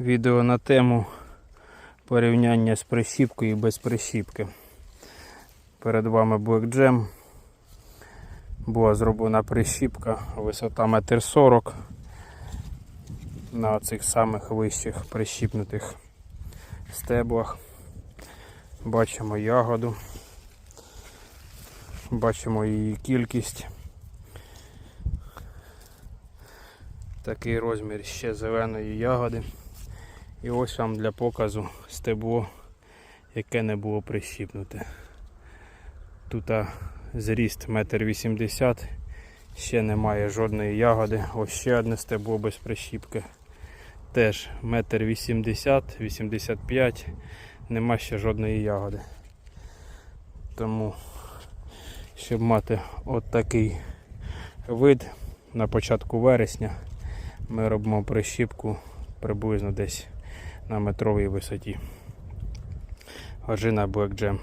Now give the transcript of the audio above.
Відео на тему порівняння з прищіпкою і без прищіпки. Перед вами Black Jam. Була зроблена прищіпка, висота 1,40 м на цих самих вищих прищіпнутих стеблах. Бачимо ягоду. Бачимо її кількість. Такий розмір ще зеленої ягоди. І ось вам для показу стебло, яке не було прищіпнуте. Тут зріст 1,80 м, ще немає жодної ягоди. Ось ще одне стебло без прищіпки. Теж 1,80 м, 85 нема ще жодної ягоди. Тому, щоб мати от такий вид на початку вересня, ми робимо прищіпку приблизно десь на метровій висоті. Ожина Black Jam.